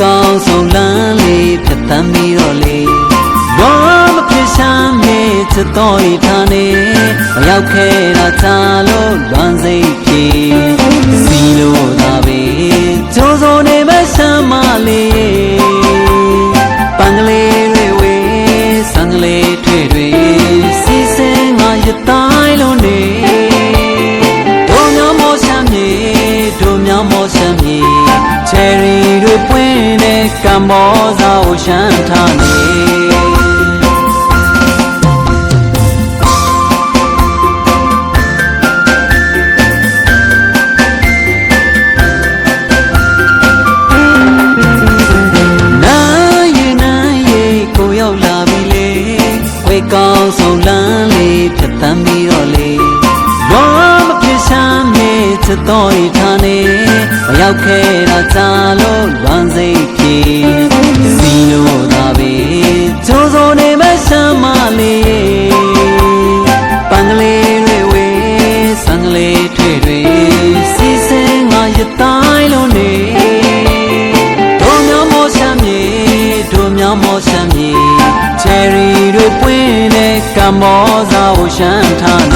ကောင်းဆုံးလမ်းလေးဖြတ်သန်းပြီးတော့လေတော့မဖြစ်ရှာမေချစ်တော်ဤဌာနေမရောက်ခဲ့တာချာလို့လွမ်းစိတ်ဖြေစီလို့သာပဲကြိုးစုံနေမဆမ်းမလေးပန်းကလေးတွေဝေးဆန်းကလေးတွေတွေစီစဲငါရတိုင်းလုံးနေတို့များမောဆမ်းမြေတို့များမောဆမ်းမြေ cherry မောစာကိုရှမ်းထားနေနာယေနာယေကိုရောက်လာပြီလေဝေကောင်းဆုံးလမ်းလေးဖြတ်တမ်းပြီးတော့လေလောမဖြစ်ရှာမြေချစ် တော်ဤထားနေမရောက်ခဲ့တာချာလို့လွမ်းစိတ်ပြေစီလို့သာပဲကြိုးစိုးနေမဲ့ဆမ်းမလေးပန်းကလေးတွေဝေးဆန်းကလေးထွေတွေစီစင်ငါရတိုင်းလို့နေတို့များမောရှမ်းမြေတို့များမောရှမ်းမြေချယ်ရီတို့ပွင့်တဲ့ကံမောစာကိုရှမ်းထား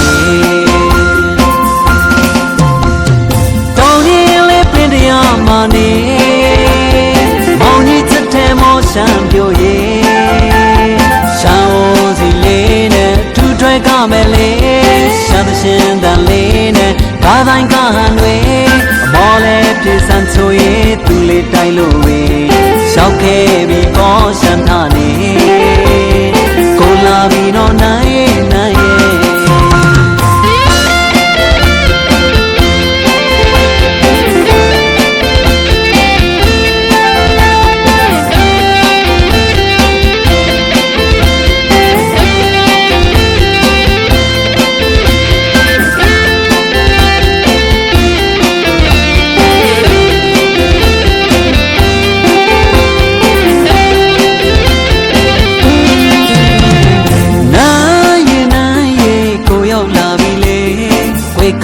တဲ့မောရှမ်းပြိုရဲ့ရှမ်းဝန်စီလေးနဲ့ထူထွဲကမယ်လေရှမ်းသရှင်တန်လေးနဲ့ဘာတိုင်းကဟန်တွေအမော်လဲပြေစံချိုရဲ့သူလေးတိုင်းလို့ဝေ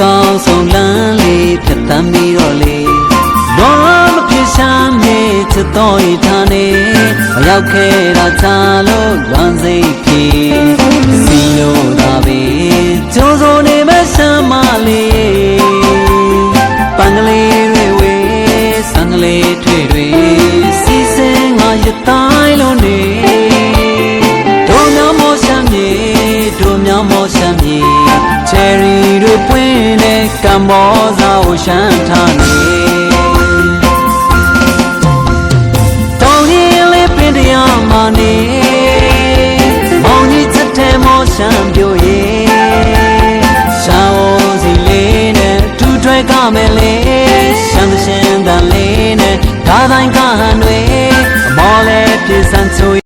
ကောင်းဆုံးလမ်းလေးဖြတ်တမ်းပြီးတော့လေလောမဖြစ်ရှာမြေချစ်တော်ဤထားနေမရောက်ခဲ့တာချာလို့လွမ်းစိတ်ဖြေစီလို့သာပဲကြိုးစိုးနေမဲ့ဆမ်းမလေးပန်းကလေးတွေဝေးဆန်းကလေးထွေတွေစီစင်ငါရတိုင်းလို့နေတို့များမောရှမ်းမြေတို့များမောရှမ်းမြေချယ်ရီတွေပွင့်တဲ့ကံ မောစာကိုရှမ်းထားနေတောင်းရင်လေးပင်တရားမှနေမောင်ကြီးချက်ထဲမောရှမ်းပြိုရေရှမ်းအောင်စီလေးနဲ့ထူထွဲကမယ်လေရှမ်းသရှင်တန်လေးနဲ့ဒါတိုင်းကဟန်တွေအမောလဲပြေစံချွေ